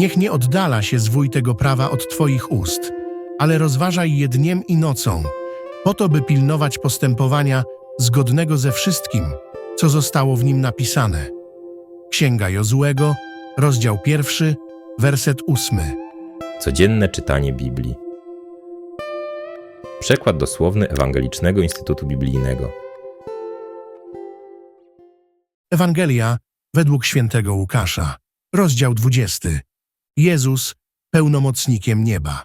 Niech nie oddala się zwój tego prawa od Twoich ust, ale rozważaj je dniem i nocą, po to, by pilnować postępowania zgodnego ze wszystkim, co zostało w nim napisane. Księga Jozłego, rozdział pierwszy, werset ósmy. Codzienne czytanie Biblii. Przekład dosłowny Ewangelicznego Instytutu Biblijnego. Ewangelia według świętego Łukasza, rozdział 20. Jezus pełnomocnikiem nieba.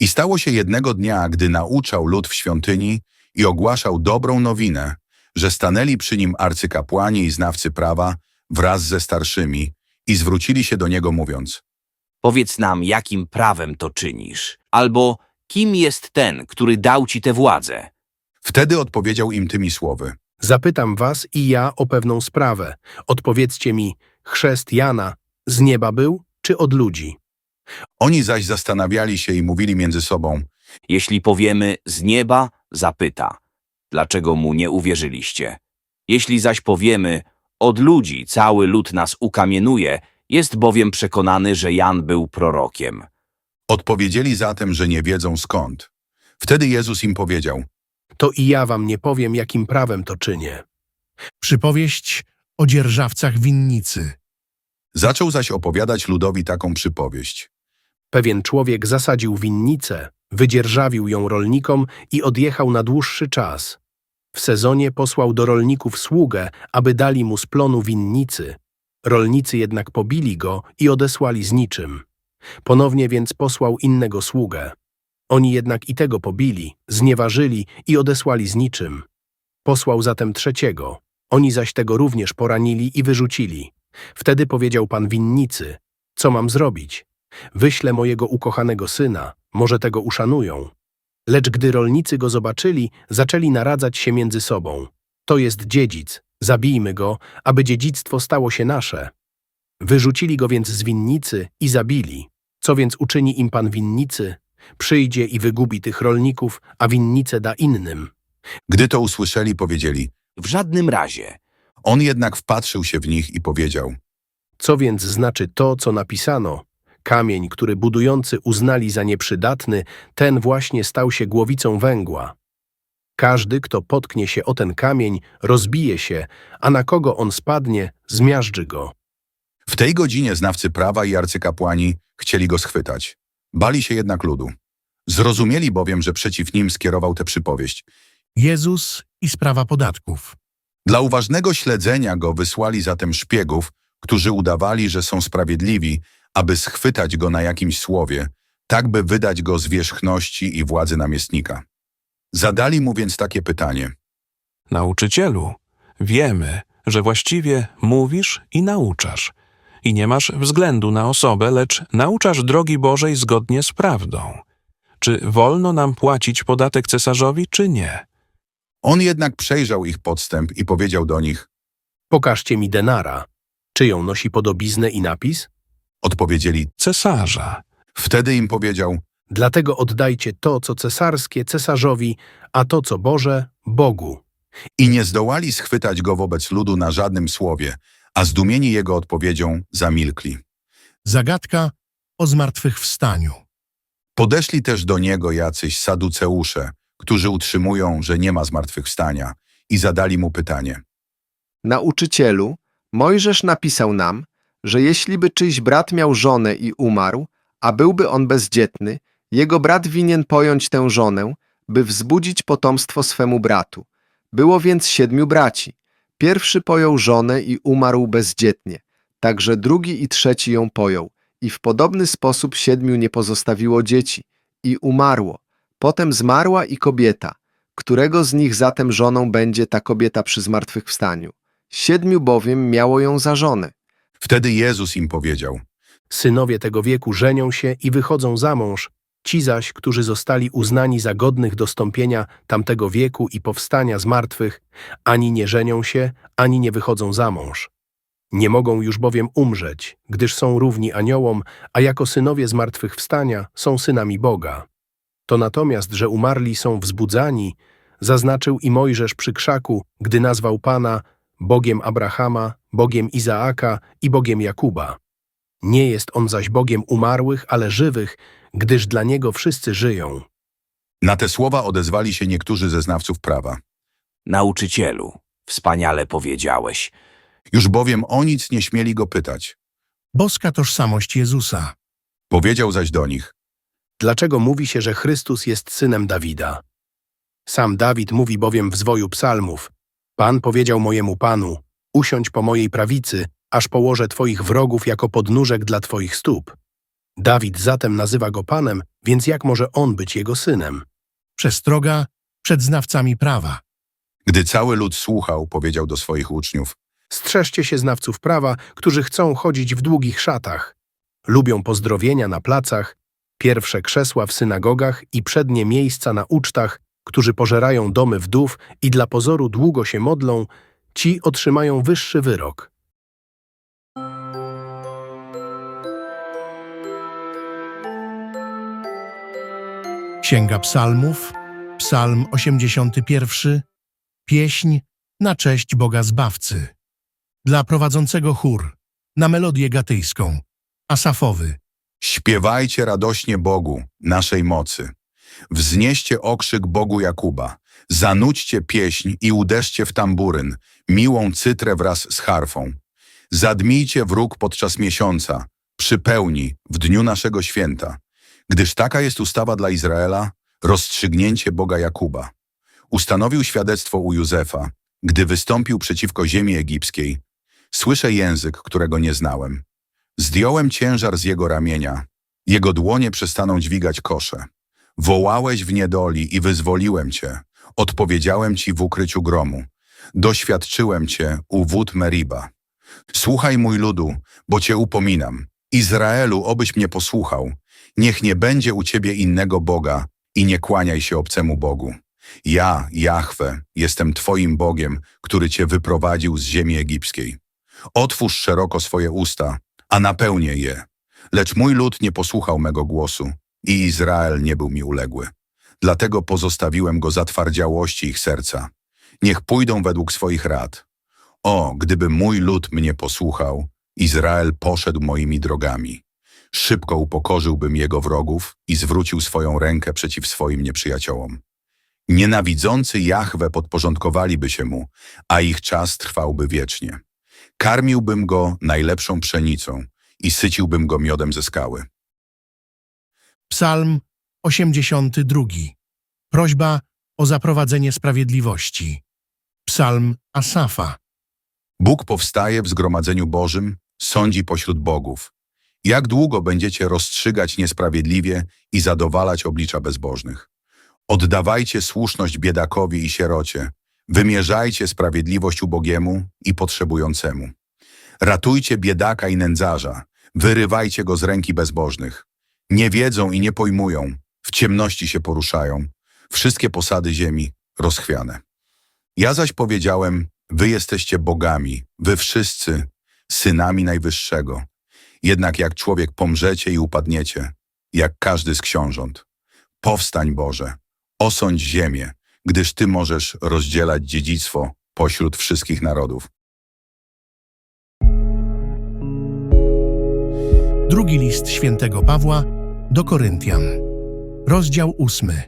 I stało się jednego dnia, gdy nauczał lud w świątyni i ogłaszał dobrą nowinę, że stanęli przy nim arcykapłani i znawcy prawa wraz ze starszymi i zwrócili się do niego mówiąc Powiedz nam, jakim prawem to czynisz, albo kim jest ten, który dał ci tę władzę? Wtedy odpowiedział im tymi słowy. Zapytam was i ja o pewną sprawę. Odpowiedzcie mi, chrzest Jana z nieba był, czy od ludzi? Oni zaś zastanawiali się i mówili między sobą, Jeśli powiemy z nieba, zapyta, dlaczego mu nie uwierzyliście? Jeśli zaś powiemy od ludzi, cały lud nas ukamienuje, jest bowiem przekonany, że Jan był prorokiem. odpowiedzieli zatem, że nie wiedzą skąd. Wtedy Jezus im powiedział, To i ja wam nie powiem, jakim prawem to czynię. Przypowieść o dzierżawcach winnicy. Zaczął zaś opowiadać ludowi taką przypowieść. Pewien człowiek zasadził winnicę, wydzierżawił ją rolnikom i odjechał na dłuższy czas. W sezonie posłał do rolników sługę, aby dali mu z plonu winnicy. Rolnicy jednak pobili go i odesłali z niczym. Ponownie więc posłał innego sługę. Oni jednak i tego pobili, znieważyli i odesłali z niczym. Posłał zatem trzeciego. Oni zaś tego również poranili i wyrzucili. Wtedy powiedział pan winnicy, co mam zrobić? Wyślę mojego ukochanego syna, może tego uszanują. Lecz gdy rolnicy go zobaczyli, zaczęli naradzać się między sobą. To jest dziedzic, zabijmy go, aby dziedzictwo stało się nasze. Wyrzucili go więc z winnicy i zabili. Co więc uczyni im pan winnicy? Przyjdzie i wygubi tych rolników, a winnicę da innym. Gdy to usłyszeli, powiedzieli, W żadnym razie. On jednak wpatrzył się w nich i powiedział, Co więc znaczy to, co napisano? Kamień, który budujący uznali za nieprzydatny, ten właśnie stał się głowicą węgła. Każdy, kto potknie się o ten kamień, rozbije się, a na kogo on spadnie, zmiażdży go. W tej godzinie znawcy prawa i arcykapłani chcieli go schwytać. Bali się jednak ludu. Zrozumieli bowiem, że przeciw nim skierował tę przypowieść. Jezus i sprawa podatków. Dla uważnego śledzenia go wysłali zatem szpiegów, którzy udawali, że są sprawiedliwi, aby schwytać go na jakimś słowie, tak by wydać go z wierzchności i władzy namiestnika. Zadali mu więc takie pytanie. Nauczycielu, wiemy, że właściwie mówisz i nauczasz. I nie masz względu na osobę, lecz nauczasz drogi Bożej zgodnie z prawdą. Czy wolno nam płacić podatek cesarzowi, czy nie? On jednak przejrzał ich podstęp i powiedział do nich, Pokażcie mi denara. Czyją nosi podobiznę i napis? odpowiedzieli. Cesarza. Wtedy im powiedział, Dlatego oddajcie to, co cesarskie, cesarzowi, a to, co Boże, Bogu. i nie zdołali schwytać go wobec ludu na żadnym słowie, a zdumieni jego odpowiedzią zamilkli. Zagadka o zmartwychwstaniu. Podeszli też do niego jacyś saduceusze, którzy utrzymują, że nie ma zmartwychwstania, i zadali mu pytanie. Nauczycielu, Mojżesz napisał nam, że jeśli by czyjś brat miał żonę i umarł, a byłby on bezdzietny, jego brat winien pojąć tę żonę, by wzbudzić potomstwo swemu bratu. Było więc siedmiu braci. Pierwszy pojął żonę i umarł bezdzietnie, także drugi i trzeci ją pojął. I w podobny sposób siedmiu nie pozostawiło dzieci i umarło. Potem zmarła i kobieta. Którego z nich zatem żoną będzie ta kobieta przy zmartwychwstaniu? Siedmiu bowiem miało ją za żonę. Wtedy Jezus im powiedział, Synowie tego wieku żenią się i wychodzą za mąż, ci zaś, którzy zostali uznani za godnych dostąpienia tamtego wieku i powstania z martwych, ani nie żenią się, ani nie wychodzą za mąż. Nie mogą już bowiem umrzeć, gdyż są równi aniołom, a jako synowie zmartwychwstania są synami Boga. To natomiast, że umarli są wzbudzani, zaznaczył i Mojżesz przy krzaku, gdy nazwał Pana Bogiem Abrahama, Bogiem Izaaka i Bogiem Jakuba. Nie jest on zaś Bogiem umarłych, ale żywych, gdyż dla Niego wszyscy żyją. Na te słowa odezwali się niektórzy ze znawców prawa. Nauczycielu, wspaniale powiedziałeś. Już bowiem o nic nie śmieli go pytać. Boska tożsamość Jezusa. Powiedział zaś do nich, Dlaczego mówi się, że Chrystus jest synem Dawida? Sam Dawid mówi bowiem w zwoju psalmów. Pan powiedział mojemu Panu, usiądź po mojej prawicy, aż położę Twoich wrogów jako podnóżek dla Twoich stóp. Dawid zatem nazywa go Panem, więc jak może on być jego synem? Przestroga przed znawcami prawa. gdy cały lud słuchał, powiedział do swoich uczniów, Strzeżcie się znawców prawa, którzy chcą chodzić w długich szatach. Lubią pozdrowienia na placach, pierwsze krzesła w synagogach i przednie miejsca na ucztach, którzy pożerają domy wdów i dla pozoru długo się modlą, ci otrzymają wyższy wyrok. Księga Psalmów, Psalm 81, pieśń na cześć Boga Zbawcy. Dla prowadzącego chór, na melodię gatyjską, asafowy. Śpiewajcie radośnie Bogu, naszej mocy. Wznieście okrzyk Bogu Jakuba. Zanudźcie pieśń i uderzcie w tamburyn, miłą cytrę wraz z harfą. Zadmijcie wróg podczas miesiąca, przy pełni, w dniu naszego święta. Gdyż taka jest ustawa dla Izraela, rozstrzygnięcie Boga Jakuba. Ustanowił świadectwo u Józefa, gdy wystąpił przeciwko ziemi egipskiej. Słyszę język, którego nie znałem. Zdjąłem ciężar z jego ramienia. Jego dłonie przestaną dźwigać kosze. Wołałeś w niedoli i wyzwoliłem cię. Odpowiedziałem ci w ukryciu gromu. Doświadczyłem cię u wód Meriba. Słuchaj mój ludu, bo cię upominam. Izraelu, obyś mnie posłuchał. Niech nie będzie u ciebie innego Boga i nie kłaniaj się obcemu Bogu. Ja, Jahwe, jestem twoim Bogiem, który cię wyprowadził z ziemi egipskiej. Otwórz szeroko swoje usta, a napełnię je. Lecz mój lud nie posłuchał mego głosu i Izrael nie był mi uległy. Dlatego pozostawiłem go zatwardziałości ich serca. Niech pójdą według swoich rad. O, gdyby mój lud mnie posłuchał, Izrael poszedł moimi drogami. Szybko upokorzyłbym jego wrogów i zwrócił swoją rękę przeciw swoim nieprzyjaciołom. Nienawidzący Jahwe podporządkowaliby się mu, a ich czas trwałby wiecznie. Karmiłbym go najlepszą pszenicą i syciłbym go miodem ze skały. Psalm 82. Prośba o zaprowadzenie sprawiedliwości. Psalm Asafa. Bóg powstaje w zgromadzeniu Bożym, sądzi pośród bogów. Jak długo będziecie rozstrzygać niesprawiedliwie i zadowalać oblicza bezbożnych? Oddawajcie słuszność biedakowi i sierocie, wymierzajcie sprawiedliwość ubogiemu i potrzebującemu. Ratujcie biedaka i nędzarza, wyrywajcie go z ręki bezbożnych. Nie wiedzą i nie pojmują, w ciemności się poruszają, wszystkie posady ziemi rozchwiane. Ja zaś powiedziałem, wy jesteście bogami, wy wszyscy, synami Najwyższego. Jednak jak człowiek pomrzecie i upadniecie, jak każdy z książąt. Powstań Boże, osądź ziemię, gdyż Ty możesz rozdzielać dziedzictwo pośród wszystkich narodów. Drugi list świętego Pawła do Koryntian. Rozdział ósmy.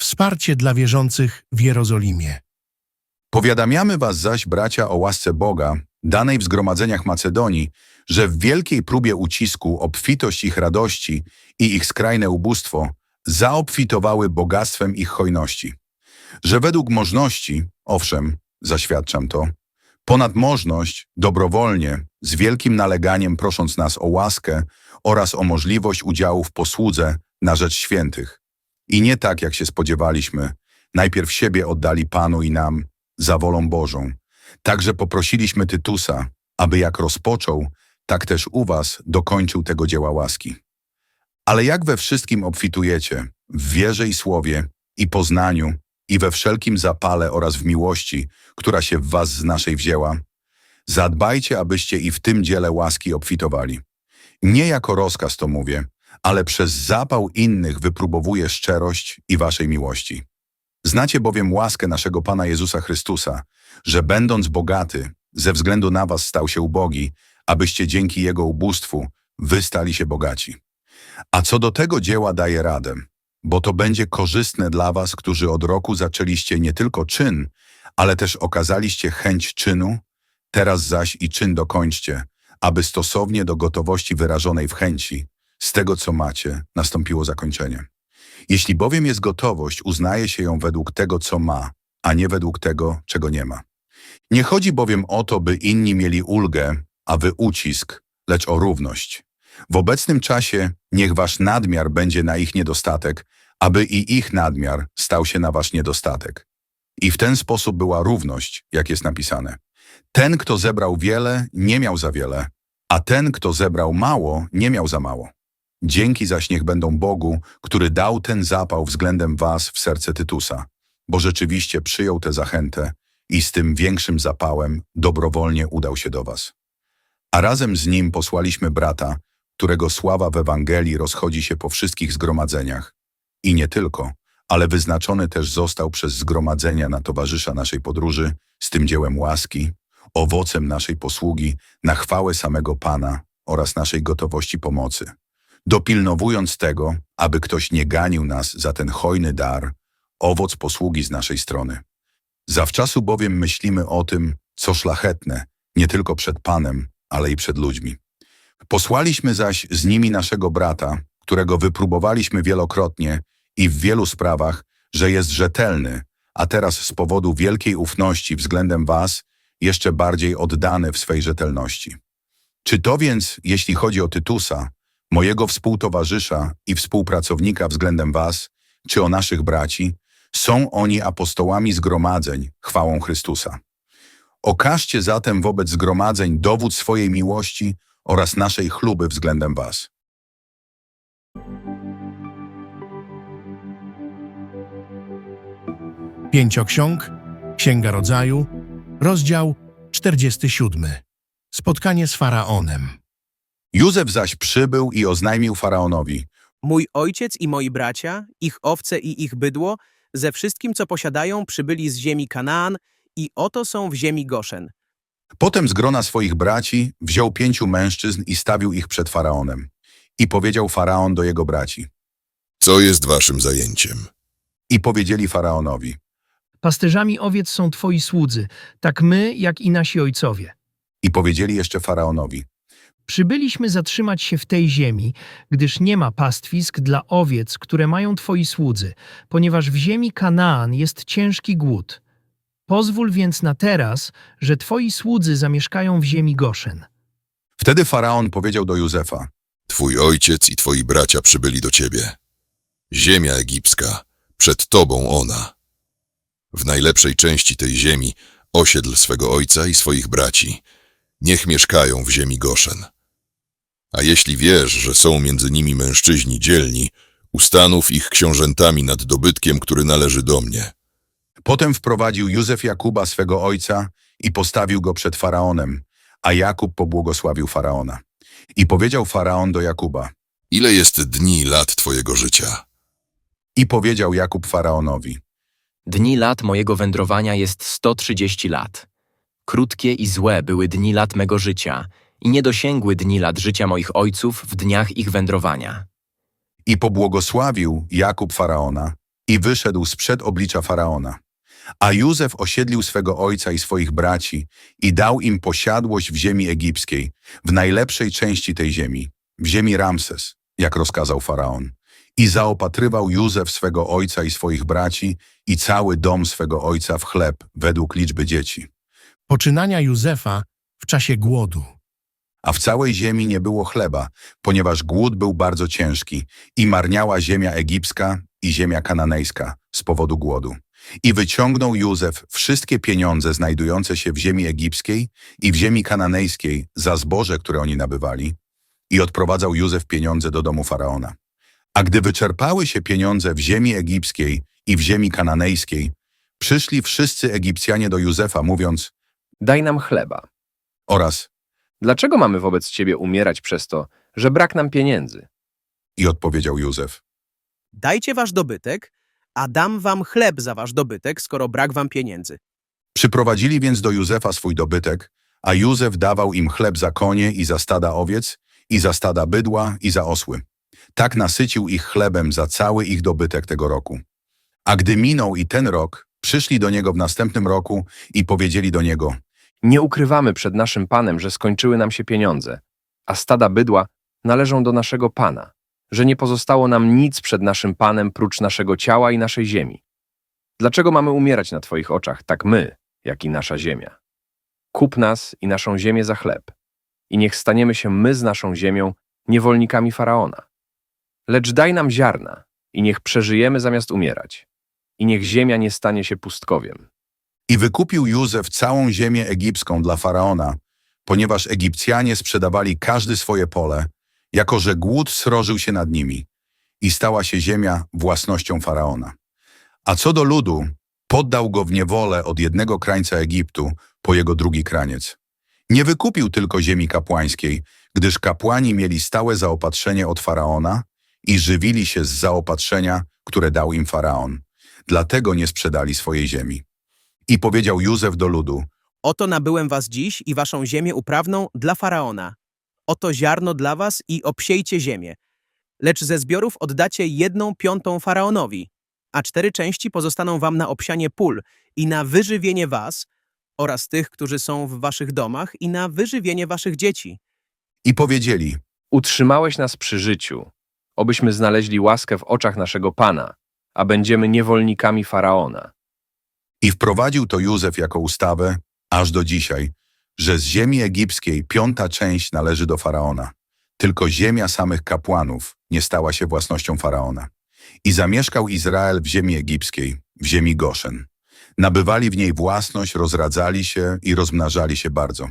Wsparcie dla wierzących w Jerozolimie. Powiadamiamy was zaś, bracia, o łasce Boga, danej w zgromadzeniach Macedonii, że w wielkiej próbie ucisku obfitość ich radości i ich skrajne ubóstwo zaobfitowały bogactwem ich hojności. Że według możności, owszem, zaświadczam to, ponad możność, dobrowolnie, z wielkim naleganiem prosząc nas o łaskę oraz o możliwość udziału w posłudze na rzecz świętych. I nie tak, jak się spodziewaliśmy, najpierw siebie oddali Panu i nam, za wolą Bożą. Także poprosiliśmy Tytusa, aby jak rozpoczął, tak też u was dokończył tego dzieła łaski. Ale jak we wszystkim obfitujecie, w wierze i słowie, i poznaniu, i we wszelkim zapale oraz w miłości, która się w was z naszej wzięła, zadbajcie, abyście i w tym dziele łaski obfitowali. Nie jako rozkaz to mówię, ale przez zapał innych wypróbowuję szczerość i waszej miłości. Znacie bowiem łaskę naszego Pana Jezusa Chrystusa, że będąc bogaty, ze względu na was stał się ubogi, abyście dzięki Jego ubóstwu wy stali się bogaci. A co do tego dzieła daję radę, bo to będzie korzystne dla was, którzy od roku zaczęliście nie tylko czyn, ale też okazaliście chęć czynu, teraz zaś i czyn dokończcie, aby stosownie do gotowości wyrażonej w chęci, z tego co macie, nastąpiło zakończenie. Jeśli bowiem jest gotowość, uznaje się ją według tego, co ma, a nie według tego, czego nie ma. Nie chodzi bowiem o to, by inni mieli ulgę, a wy ucisk, lecz o równość. W obecnym czasie niech wasz nadmiar będzie na ich niedostatek, aby i ich nadmiar stał się na wasz niedostatek. I w ten sposób była równość, jak jest napisane. Ten, kto zebrał wiele, nie miał za wiele, a ten, kto zebrał mało, nie miał za mało. Dzięki zaś niech będą Bogu, który dał ten zapał względem was w serce Tytusa, bo rzeczywiście przyjął tę zachętę i z tym większym zapałem dobrowolnie udał się do was. A razem z nim posłaliśmy brata, którego sława w Ewangelii rozchodzi się po wszystkich zgromadzeniach. I nie tylko, ale wyznaczony też został przez zgromadzenia na towarzysza naszej podróży z tym dziełem łaski, owocem naszej posługi na chwałę samego Pana oraz naszej gotowości pomocy, dopilnowując tego, aby ktoś nie ganił nas za ten hojny dar, owoc posługi z naszej strony. Zawczasu bowiem myślimy o tym, co szlachetne, nie tylko przed Panem, ale i przed ludźmi. Posłaliśmy zaś z nimi naszego brata, którego wypróbowaliśmy wielokrotnie i w wielu sprawach, że jest rzetelny, a teraz z powodu wielkiej ufności względem was, jeszcze bardziej oddany w swej rzetelności. Czy to więc, jeśli chodzi o Tytusa, mojego współtowarzysza i współpracownika względem was, czy o naszych braci, są oni apostołami zgromadzeń, chwałą Chrystusa. Okażcie zatem wobec zgromadzeń dowód swojej miłości oraz naszej chluby względem was. Pięcioksiąg, Księga Rodzaju, rozdział 47. Spotkanie z Faraonem. Józef zaś przybył i oznajmił Faraonowi. Mój ojciec i moi bracia, ich owce i ich bydło, ze wszystkim, co posiadają, przybyli z ziemi Kanaan i oto są w ziemi Goszen. Potem z grona swoich braci wziął pięciu mężczyzn i stawił ich przed Faraonem. I powiedział Faraon do jego braci. Co jest waszym zajęciem? I powiedzieli Faraonowi. Pasterzami owiec są twoi słudzy, tak my, jak i nasi ojcowie. I powiedzieli jeszcze Faraonowi. Przybyliśmy zatrzymać się w tej ziemi, gdyż nie ma pastwisk dla owiec, które mają twoi słudzy, ponieważ w ziemi Kanaan jest ciężki głód. Pozwól więc na teraz, że twoi słudzy zamieszkają w ziemi Goszen. Wtedy Faraon powiedział do Józefa. Twój ojciec i twoi bracia przybyli do ciebie. Ziemia egipska, przed tobą ona. W najlepszej części tej ziemi osiedl swego ojca i swoich braci. Niech mieszkają w ziemi Goszen. A jeśli wiesz, że są między nimi mężczyźni dzielni, ustanów ich książętami nad dobytkiem, który należy do mnie. Potem wprowadził Józef Jakuba swego ojca i postawił go przed Faraonem, a Jakub pobłogosławił Faraona. I powiedział Faraon do Jakuba. Ile jest dni lat twojego życia? I powiedział Jakub Faraonowi. Dni lat mojego wędrowania jest 130 lat. Krótkie i złe były dni lat mego życia i nie dosięgły dni lat życia moich ojców w dniach ich wędrowania. I pobłogosławił Jakub Faraona i wyszedł sprzed oblicza Faraona. A Józef osiedlił swego ojca i swoich braci i dał im posiadłość w ziemi egipskiej, w najlepszej części tej ziemi, w ziemi Ramses, jak rozkazał Faraon. I zaopatrywał Józef swego ojca i swoich braci i cały dom swego ojca w chleb według liczby dzieci. Poczynania Józefa w czasie głodu. A w całej ziemi nie było chleba, ponieważ głód był bardzo ciężki i marniała ziemia egipska i ziemia kananejska z powodu głodu. I wyciągnął Józef wszystkie pieniądze znajdujące się w ziemi egipskiej i w ziemi kananejskiej za zboże, które oni nabywali, i odprowadzał Józef pieniądze do domu Faraona. A gdy wyczerpały się pieniądze w ziemi egipskiej i w ziemi kananejskiej, przyszli wszyscy Egipcjanie do Józefa, mówiąc Daj nam chleba. oraz Dlaczego mamy wobec ciebie umierać przez to, że brak nam pieniędzy? i odpowiedział Józef. Dajcie wasz dobytek, a dam wam chleb za wasz dobytek, skoro brak wam pieniędzy. Przyprowadzili więc do Józefa swój dobytek, a Józef dawał im chleb za konie i za stada owiec i za stada bydła, i za osły. Tak nasycił ich chlebem za cały ich dobytek tego roku. A gdy minął i ten rok, przyszli do niego w następnym roku i powiedzieli do niego, Nie ukrywamy przed naszym Panem, że skończyły nam się pieniądze, a stada bydła należą do naszego Pana, że nie pozostało nam nic przed naszym Panem prócz naszego ciała i naszej ziemi. Dlaczego mamy umierać na Twoich oczach, tak my, jak i nasza ziemia? Kup nas i naszą ziemię za chleb, i niech staniemy się my z naszą ziemią niewolnikami Faraona. Lecz daj nam ziarna, i niech przeżyjemy zamiast umierać, i niech ziemia nie stanie się pustkowiem. I wykupił Józef całą ziemię egipską dla Faraona, ponieważ Egipcjanie sprzedawali każdy swoje pole, jako że głód srożył się nad nimi i stała się ziemia własnością Faraona. A co do ludu, poddał go w niewolę od jednego krańca Egiptu po jego drugi kraniec. Nie wykupił tylko ziemi kapłańskiej, gdyż kapłani mieli stałe zaopatrzenie od Faraona i żywili się z zaopatrzenia, które dał im Faraon. Dlatego nie sprzedali swojej ziemi. I powiedział Józef do ludu, Oto nabyłem was dziś i waszą ziemię uprawną dla Faraona. Oto ziarno dla was i obsiejcie ziemię. Lecz ze zbiorów oddacie jedną piątą Faraonowi, a cztery części pozostaną wam na obsianie pól i na wyżywienie was oraz tych, którzy są w waszych domach i na wyżywienie waszych dzieci. i powiedzieli, Utrzymałeś nas przy życiu, obyśmy znaleźli łaskę w oczach naszego Pana, a będziemy niewolnikami Faraona. i wprowadził to Józef jako ustawę, aż do dzisiaj, że z ziemi egipskiej piąta część należy do Faraona. Tylko ziemia samych kapłanów nie stała się własnością Faraona. I zamieszkał Izrael w ziemi egipskiej, w ziemi Goszen. Nabywali w niej własność, rozradzali się i rozmnażali się bardzo.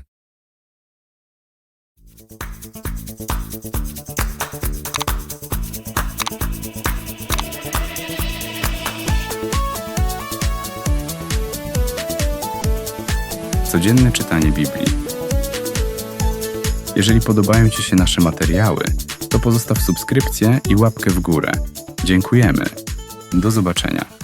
Codzienne czytanie Biblii. Jeżeli podobają Ci się nasze materiały, to pozostaw subskrypcję i łapkę w górę. Dziękujemy. Do zobaczenia.